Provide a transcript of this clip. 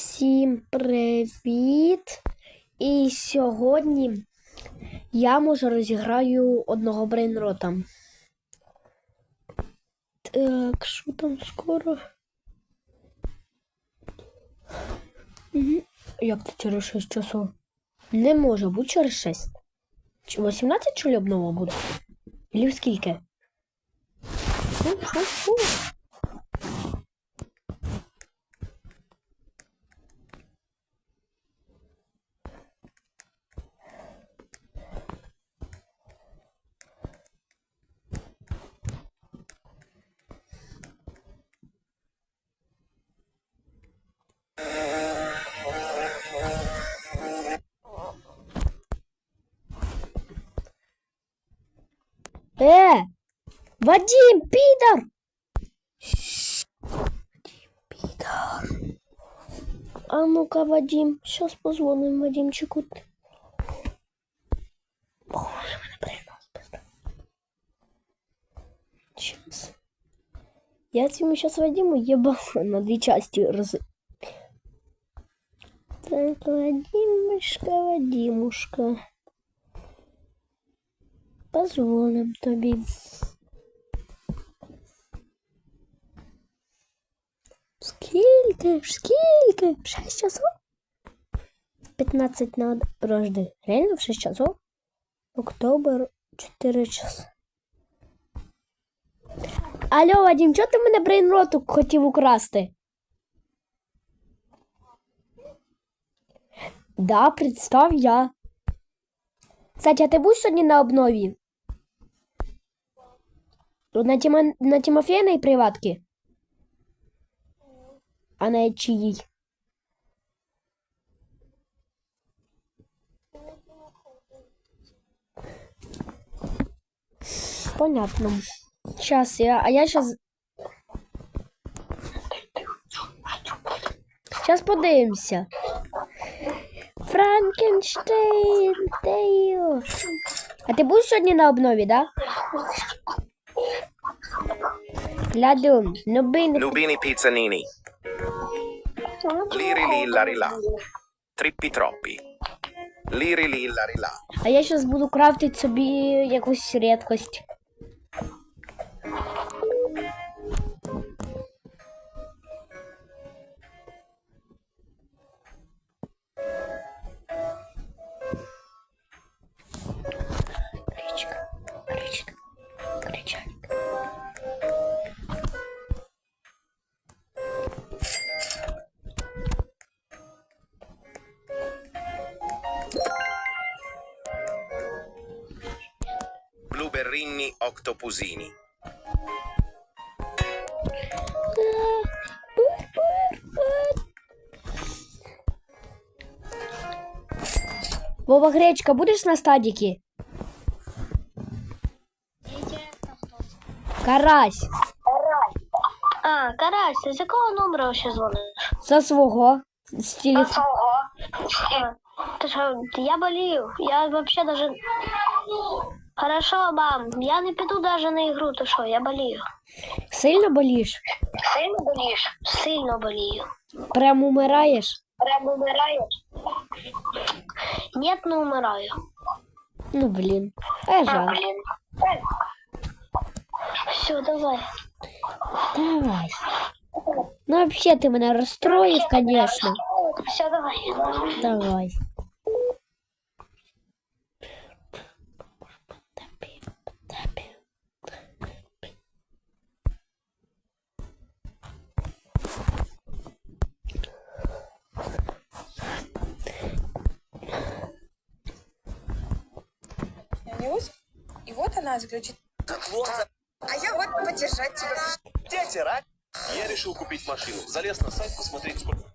Всім привіт! І сьогодні я може розіграю одного брейнрота. Так, що там скоро? Угу. Як це через 6 часов? Не може бути через 6. Чи 18 чи обнова буде? Или скільки? Фу-фу-фу. Э! Вадим, пидор! Вадим, пидор. А ну-ка, Вадим, сейчас позвоним Вадимчику. Боже, мене принос пизда. Сейчас. Я цьому сейчас Вадиму ебал на две части раз. Так, Вадимушка, Вадимушка. Позволим тобі. Скільки? Скільки? 6 часов? В 15 надо. Подожди. Реально в 6 часов? Октобер 4 часа. Алло, Вадим, чого ти мене брейнроту хотів украсти? Да, представ я. Кстати, а ти будеш сьогодні на обнові? На, Тімо... на Тимофеїній приватки? А на чиїй? Понятно. Сейчас я, а я сейчас... Сейчас подивимося. Франкенштейн, Тео. А ти будеш сьогодні на обнові, да? Гляду, нубин. Nubini Pizzanini. Liri li lari la. Trippi troppi. Liri li lari la. А я зараз буду крафтити собі якусь рідкость. Blueberrini octopusini. Вова Гречка, будеш на стадіки? Карась, А, Карась, з якого номера ще дзвониш? за свого. З телефону. А, Ти що, я болію. Я вообще даже... Хорошо, мам, я не піду даже на ігру, ти що, я болію. Сильно боліш? Сильно болієш? Сильно болію. Прям умираєш? Прямо умираєш? Нет, не умираю. Ну блін. А жаль. блін. Все, давай. Давай. Ну, вообще ты меня расстроишь, конечно. Все, давай. Давай. Нюсь, и вот она заключит. А я вот поддержать тебя. Дядя, рак! Я решил купить машину. Залез на сайт, посмотреть, сколько